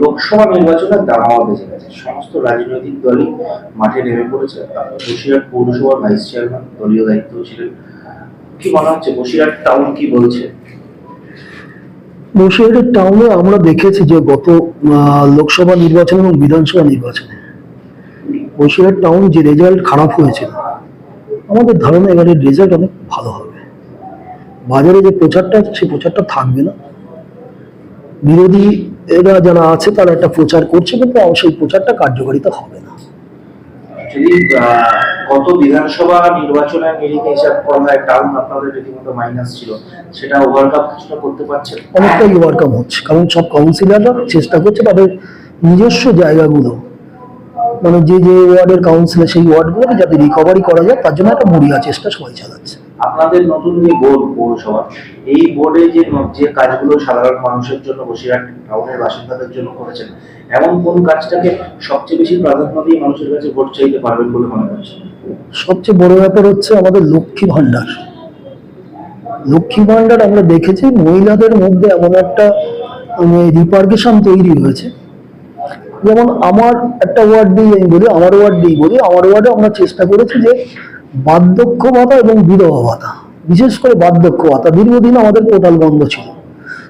লোকসভা নির্বাচনের দামামা বেঁচে গেছে। সমস্ত রাজনৈতিক দলই মাঠে নেমে পড়েছে। বসিরহাট পৌরসভার ভাইস চেয়ারম্যান, দলীয় দায়িত্ব ছিলেন। কি মনে হচ্ছে, বসিরহাট টাউন কি বলছে? বসিরহাটের টাউনে আমরা দেখেছি যে গত লোকসভা নির্বাচন এবং বিধানসভা নির্বাচনে বসিরহাট টাউন যে রেজাল্ট খারাপ হয়েছিল, আমাদের ধারণা এবারের রেজাল্ট অনেক ভালো হবে। বাজারে যে প্রচারটা সেই প্রচারটা থাকবে না। বিরোধী এরা যারা আছে তারা একটা প্রচার করছে কিন্তু সেই প্রচারটা কার্যকারিতা হবে না। গত বিধানসভা নির্বাচনের নিরিখে হিসাব করা হয় টাউন আপনাদের রীতিমতো মাইনাস ছিল। সেটা ওভারকাম কিছুটা করতে পারছেন? অনেকটাই ওভারকাম হচ্ছে কারণ সব কাউন্সিলররা চেষ্টা করছে তাদের নিজস্ব জায়গাগুলো। মানে যে যে ওয়ার্ডের কাউন্সিলর সেই ওয়ার্ডগুলোকে যাতে রিকভারি করা যায় তার জন্য একটা মরিয়া চেষ্টা সবাই চালাচ্ছে। আপনাদের নতুন যে বোর্ড পৌরসভা, এই বোর্ডে যে যে কাজগুলো সাধারণ মানুষের জন্য, বসিরহাট টাউনের বাসিন্দাদের জন্য করেছেন, এমন কোন কাজটাকে সবচেয়ে বেশি প্রাধান্য দিয়ে মানুষের কাছে ভোট চাইতে পারবেন বলে মনে করছেন? সবচেয়ে বড় ব্যাপার হচ্ছে আমাদের লক্ষ্মী ভান্ডার লক্ষ্মী ভান্ডার আমরা দেখেছি, মহিলাদের মধ্যে এমন একটা রিপার্কেশন তৈরি হয়েছে। যেমন আমার একটা ওয়ার্ড দিয়ে আমি বলি, আমার ওয়ার্ড দিয়ে বলি, আমার ওয়ার্ডে আমরা চেষ্টা করেছি যে বার্ধক্য ভাতা এবং বিধবা ভাতা বিশেষ করে বার্ধক্য ভাতা দীর্ঘদিন আমাদের পোর্টাল বন্ধ ছিল।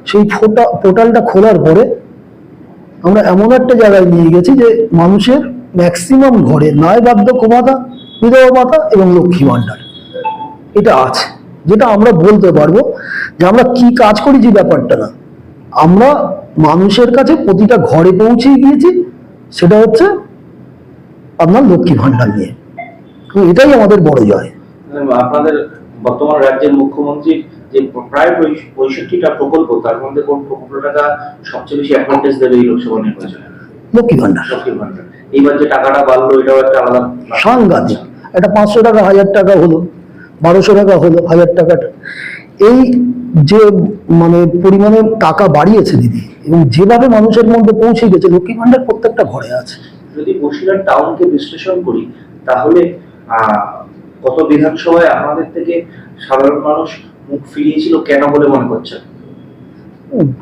সেই ফোটা, পোর্টালটা খোলার পরে আমরা এমন একটা জায়গায় নিয়ে গেছি যে মানুষের ম্যাক্সিমাম ঘরে নয় বার্ধক্য ভাতা বিধবা ভাতা এবং লক্ষ্মী ভাণ্ডার। এটা আছে। যেটা আমরা বলতে পারব যে আমরা কি কাজ করি যে ব্যাপারটা না। আমরা মানুষের কাছে প্রতিটা ঘরে পৌঁছে গিয়েছি। সেটা হচ্ছে আপনার লক্ষ্মী ভাণ্ডার নিয়ে। এটাই আমাদের বড় জয়। আপনাদের বর্তমান রাজ্যের মুখ্যমন্ত্রীর যে প্রায় পঁয়ষট্টিটা প্রকল্প তার মধ্যে কোন প্রকল্পটাকা সবচেয়ে বেশি অ্যাডভান্টেজ দেবে এই লোকসভা নির্বাচনে? লক্ষ্মী ভাণ্ডার লক্ষ্মীর ভান্ডার। এইবার যে টাকাটা বাড়লো এটাও একটা আলাদা সাংঘাতিক। একটা পাঁচশো টাকা হাজার টাকা হলো বারোশো টাকা হলো হাজার টাকাটা এই যে মানে পরিমাণে টাকা বাড়িয়েছে দিদি এবং যেভাবে মানুষের মধ্যে পৌঁছে গেছে লক্ষ্মী ভান্ডার প্রত্যেকটা ঘরে আছে। যদি বসিরহাট টাউনকে বিশ্লেষণ করি তাহলে গত বিধানসভায় আমাদের থেকে সাধারণ মানুষ মুখ ফিরিয়েছিল কেন বলে মনে করছেন?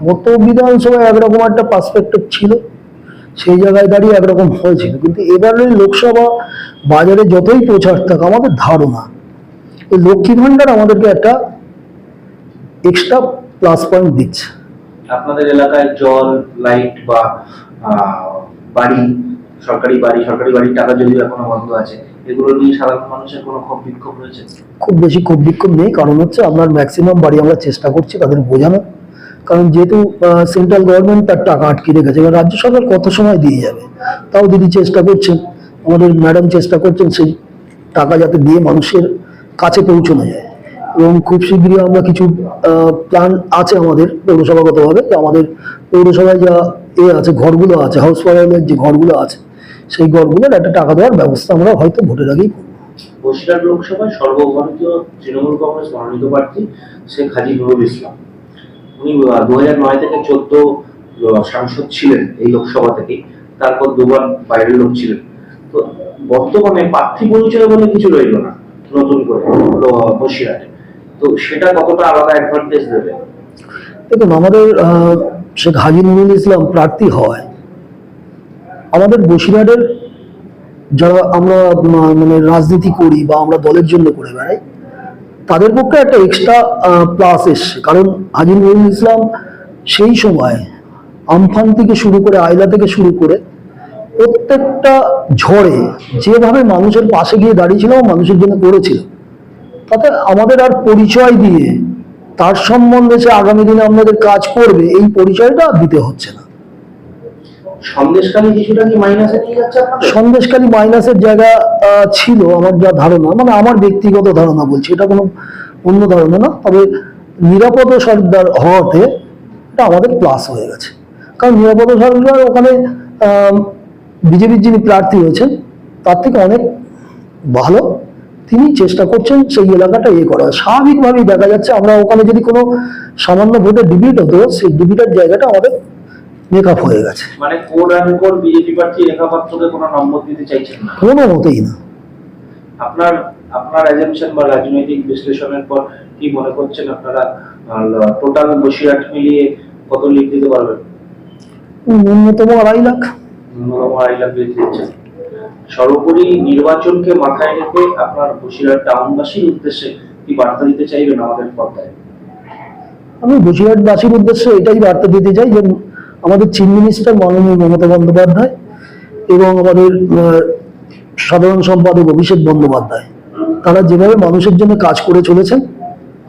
গত বিধানসভায় একরকম একটা পার্সপেক্টিভ ছিল সেই জায়গায় দাঁড়িয়ে একরকম হয়েছিল। কিন্তু এবারের লোকসভা বাজারে যতই প্রচার থাক আমাদের ধারণা এই লক্ষ্মী ভাণ্ডার আমাদেরকে একটা এক্সট্রা প্লাস পয়েন্ট দিচ্ছে। আপনাদের এলাকায় জল লাইট বা বাড়ি সরকারি বাড়ি সরকারি বাড়ির টাকা যদিও এখনও বন্ধ আছে এগুলো নিয়ে সাধারণ মানুষের কোনো ক্ষোভ বিক্ষোভ রয়েছে? খুব বেশি ক্ষোভ বিক্ষোভ নেই, কারণ হচ্ছে আপনার ম্যাক্সিমাম বাড়ি আমরা চেষ্টা করছি তাদের বোঝানো। কারণ যেহেতু সেন্ট্রাল গভর্নমেন্ট তার টাকা আটকে রেখেছে, এবার রাজ্য সরকার কত সময় দিয়ে যাবে? তাও দিদি চেষ্টা করছেন, আমাদের ম্যাডাম চেষ্টা করছেন সেই টাকা যাতে দিয়ে মানুষের কাছে পৌঁছানো যায়। এবং খুব শীঘ্রই আমরা কিছু প্ল্যান আছে আমাদের পৌরসভাগতভাবে, আমাদের পৌরসভায় যা এ আছে, ঘরগুলো আছে হাউস ফায়ারের যে ঘরগুলো আছে সেই ঘরগুলোর একটা টাকা দেওয়ার ব্যবস্থা আমরা হয়তো ভোটের আগেই করব। বসিরহাট লোকসভায় সর্বভারতীয় তৃণমূল কংগ্রেস মনোনীত প্রার্থী শেখ হাজি নুরুল ইসলাম। উনি দু হাজার নয় থেকে চোদ্দ সাংসদ ছিলেন এই লোকসভা থেকে। তারপর দুবার বাইরের লোক ছিলেন। তো বর্তমানে প্রার্থী পরিচয় বলে কিছু রইল না নতুন করে বসিরহাটে। তো সেটা কতটা আলাদা অ্যাডভান্টেজ দেবে? দেখুন আমাদের শেখ হাজি নুরুল ইসলাম প্রার্থী হয় আমাদের বসিরহাটের যারা আমরা মানে রাজনীতি করি বা আমরা দলের জন্য করে বেড়াই, তাদের পক্ষে একটা এক্সট্রা প্লাস এসছে। কারণ হাজি নুরুল ইসলাম সেই সময় আমফান থেকে শুরু করে আয়লা থেকে শুরু করে প্রত্যেকটা ঝড়ে যেভাবে মানুষের পাশে গিয়ে দাঁড়িয়েছিল মানুষের জন্য করেছিল, তাতে আমাদের আর পরিচয় দিয়ে তার সম্বন্ধে সে আগামী দিনে আমাদের কাজ করবে, এই পরিচয়টা দিতে হচ্ছে না। সন্দেশকালী কিছুটা কি মাইনাসে নিয়ে মাইনাসের জায়গা ছিল আমার যা ধারণা মানে আমার ব্যক্তিগত ধারণা বলছি, এটা কোনো অন্য ধারণা না, তবে নিরাপদ সর্দার হওয়াতে এটা আমাদের প্লাস হয়ে গেছে। কারণ নিরাপদ সর্দার ওখানে বিজেপির যিনি প্রার্থী হয়েছেন তার থেকে অনেক ভালো, তিনি চেষ্টা করছেন সেই এলাকাটা ইয়ে করা স্বাভাবিকভাবেই দেখা যাচ্ছে, আমরা ওখানে যদি কোনো সামান্য ভোটে ডিবিট হতো, সেই ডিবিটের জায়গাটা আমাদের মেকআপ হয়ে গেছে। মানে কোড কোড বিজেপি প্রার্থী রেখা পাত্রকে কোনো নম্বর দিতে চাইছেন না? কোনো মতেই না। আপনার আপনার বা রাজনৈতিক বিশ্লেষণের পর কি মনে করছেন আপনারা? টোটাল বসিরহাট মিলিয়ে কত লিড দিতে পারবেন? ন্যূনতম আড়াই লাখ। ন্যূনতম আড়াই লাখ দিচ্ছেন। সর্বোপরি নির্বাচনকে মাথায় রেখে আপনার বসিরহাট টাউনবাসীর উদ্দেশ্যে কি বার্তা দিতে চাইবেন আমাদের পর্দায়? আমি বসিরহাটবাসীর উদ্দেশ্যে এটাই বার্তা দিতে চাই যে আমাদের চিফ মিনিস্টার মাননীয় মমতা বন্দ্যোপাধ্যায় এবং আমাদের সাধারণ সম্পাদক অভিষেক বন্দ্যোপাধ্যায়। তারা যেভাবে মানুষের জন্য কাজ করে চলেছেন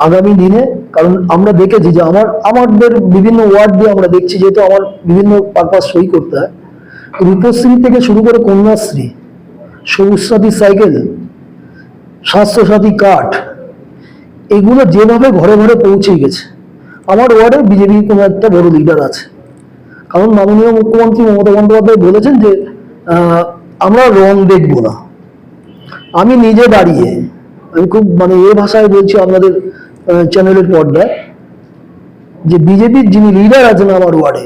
আগামী দিনে, কারণ আমরা দেখেছি যে আমার, আমাদের বিভিন্ন ওয়ার্ড দিয়ে আমরা দেখছি যেহেতু আমার বিভিন্ন পারপাস সই করতে হয়। রূপশ্রী থেকে শুরু করে কন্যাশ্রী সবুজ সাথী সাইকেল স্বাস্থ্যসাথী কার্ড, এগুলো যেভাবে ঘরে ঘরে পৌঁছে গেছে। আমার ওয়ার্ডে বিজেপি কোনো একটা বড় লিডার আছে। কারণ মাননীয় মুখ্যমন্ত্রী মমতা বন্দ্যোপাধ্যায় বলেছেন যে আমরা রং দেখব না। আমি নিজে দাঁড়িয়ে, আমি খুব মানে এ ভাষায় বলছি আপনাদের চ্যানেলের পর্দায়, যে বিজেপির যিনি লিডার আছেন আমার ওয়ার্ডে,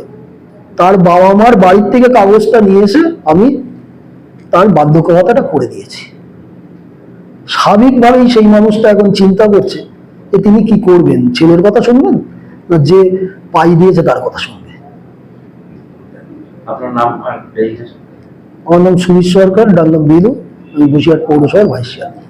তার বাবা মার বাড়ির থেকে কাগজটা নিয়ে এসে আমি তার বাধ্যকতাটা করে দিয়েছি। স্বাভাবিকভাবেই সেই মানুষটা এখন চিন্তা করছে যে তিনি কি করবেন? ছেলের কথা শুনবেন? না যে পাই দিয়েছে তার কথা শুনবে আপনার নাম আমার নাম সুনীল সরকার ডাঙ্গাম বিলু আমি বসিরহাট পৌরসভার ভাইস চেয়ারম্যান।